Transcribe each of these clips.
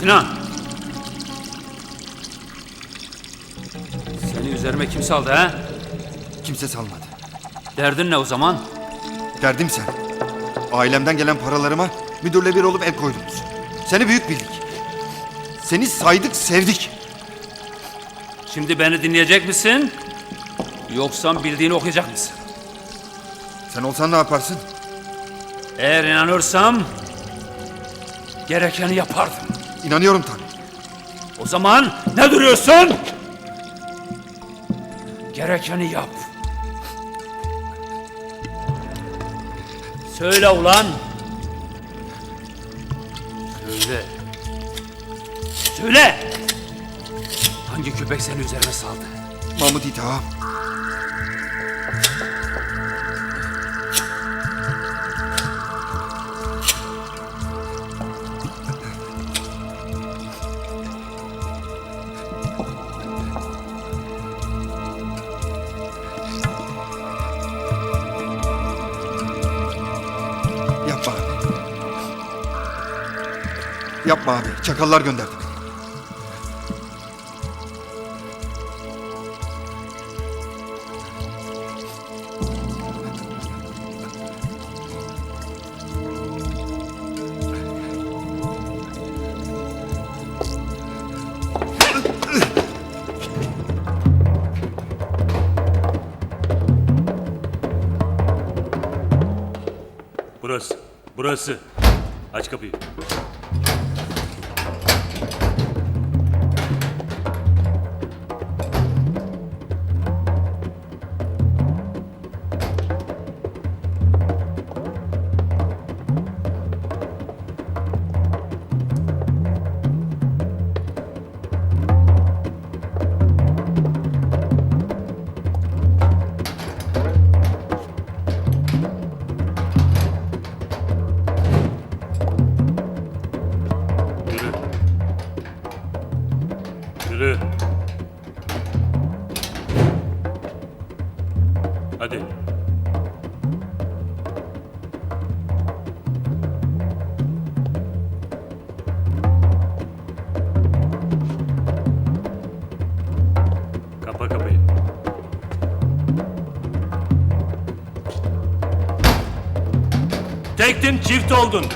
Sinan! Seni üzerime kim saldı ha? Kimse salmadı. Derdin ne o zaman? Derdim sen. Ailemden gelen paralarıma müdürle bir olup el koydunuz. Seni büyük bildik. Seni saydık, sevdik. Şimdi beni dinleyecek misin? Yoksa bildiğini okuyacak mısın? Sen olsan ne yaparsın? Eğer inanırsam gerekeni yapardım. İnanıyorum tabii. O zaman ne duruyorsun? Gerekeni yap. Söyle ulan. Söyle. Söyle. Hangi köpek seni üzerine saldı? Mahmut İti Yapma abi. Çakallar gönderdi. Burası. Burası. Aç kapıyı. Yürü. Hadi. Kapa kapıyı. Tektin çift oldun.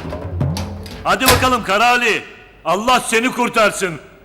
Hadi bakalım Kara Ali. Allah seni kurtarsın.